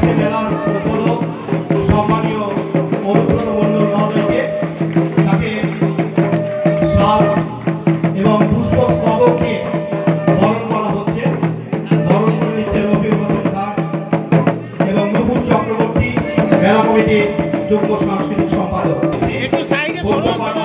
হচ্ছে মেলার উপলক সম্মানীয় অনুব্রত মণ্ডল মহোদয়কে তাকে শাল এবং পুষ্পস্তবক নিয়ে বরণ করা হচ্ছে। বরণ করে নিচ্ছে রবি মজুমদার এবং নুপুর চক্রবর্তী মেলা কমিটির যুগ্ম সাংস্কৃতিক সম্পাদক। একটু সাইডে সরো দাদা।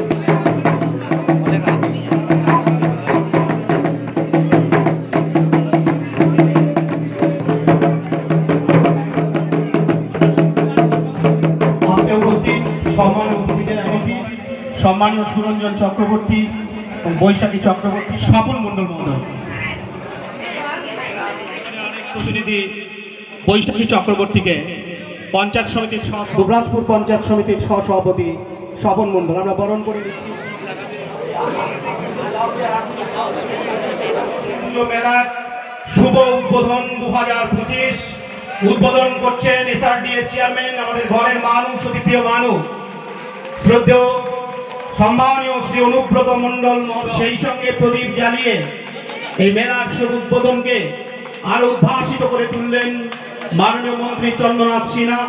সম্মানীয় সুরঞ্জন চক্রবর্তী এবং বৈশাখী চক্রবর্তী স্বপন মণ্ডল প্রতিনিধি বৈশাখী চক্রবর্তীকে পঞ্চায়েত সমিতির দুবরাজপুর পঞ্চায়েত সমিতির সহ সভাপতি স্বপন মণ্ডল। আমরা বরণ করে নিচ্ছি। মেলার শুভ উদ্বোধন দু হাজার পঁচিশ। উদ্বোধন করছেন এসআরডি এর চেয়ারম্যান আমাদের ঘরের মানুষ অতি প্রিয় মানুষ। শ্রদ্ধেয় সম্মানীয় শ্রী অনুব্রত মহোদয়। সেই সঙ্গে প্রদীপ জ্বালিয়ে এই মেলার শুভ উদ্বোধনকে আরও উদ্ভাসিত করে তুললেন মাননীয় মন্ত্রী চন্দ্রনাথ সিনহা,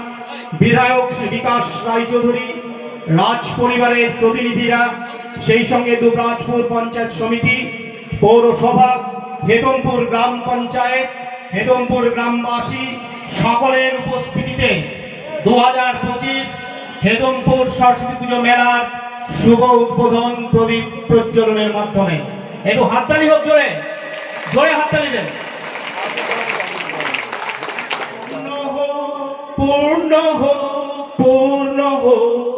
বিধায়ক বিকাশ রায়চৌধুরী, রাজ পরিবারের প্রতিনিধিরা, সেই সঙ্গে দুবরাজপুর পঞ্চায়েত সমিতি, পৌরসভা, হেতমপুর গ্রাম পঞ্চায়েত, হেতমপুর গ্রামবাসী সকলের উপস্থিতিতে দু হাজার পঁচিশ হেদমপুর সরস্বতী পুজো মেলার শুভ উদ্বোধন প্রদীপ প্রজ্বলনের মাধ্যমে। একটু হাততালি হোক জোরে। জোরে হাততালি দেন। পূর্ণ হোক, পূর্ণ হোক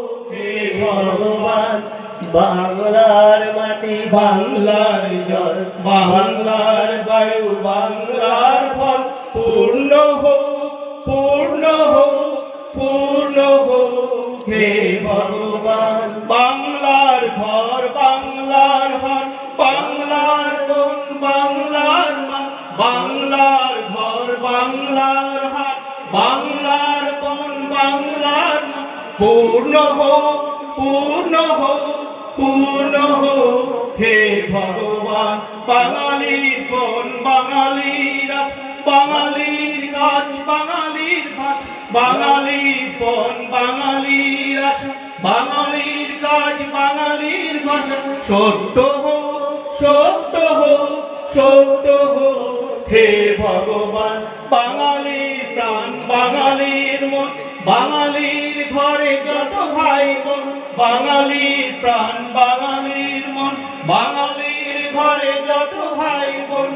বাংলার মাটি বাংলার জল বাংলার বায়ু বাংলার ফল। পূর্ণ হোক পূর্ণ হোক পূর্ণ হোক হে ভগবান। ঘর, বাংলার ঘর, বাংলার বন বাংলার মা? বাংলার ঘর, বাংলার হাট, বাংলার বন বাংলার পূর্ণ হোক পূর্ণ হোক পূর্ণ হোক। হে ভগবান, বাঙালির বন বাঙালির বাঙালির গাছ বাঙালির ভাষ বাঙালির বন বাঙালির আস? বাঙালির কাজ বাঙালির ভাষা সত্য হোক সত্য হোক সত্য হোক হে ভগবান বাঙালির প্রাণ বাঙালির মন বাঙালির ঘরে যত ভাই বোন বাঙালির প্রাণ বাঙালির মন বাঙালির ঘরে যত ভাই বোন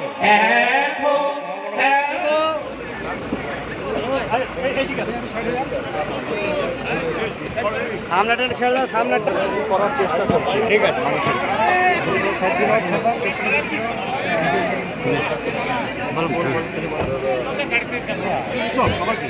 এক হোক এক হোক সামনেটা ছেড়ে দাও সামনেটা। করার চেষ্টা করছি। ঠিক আছে চল। আবার কি?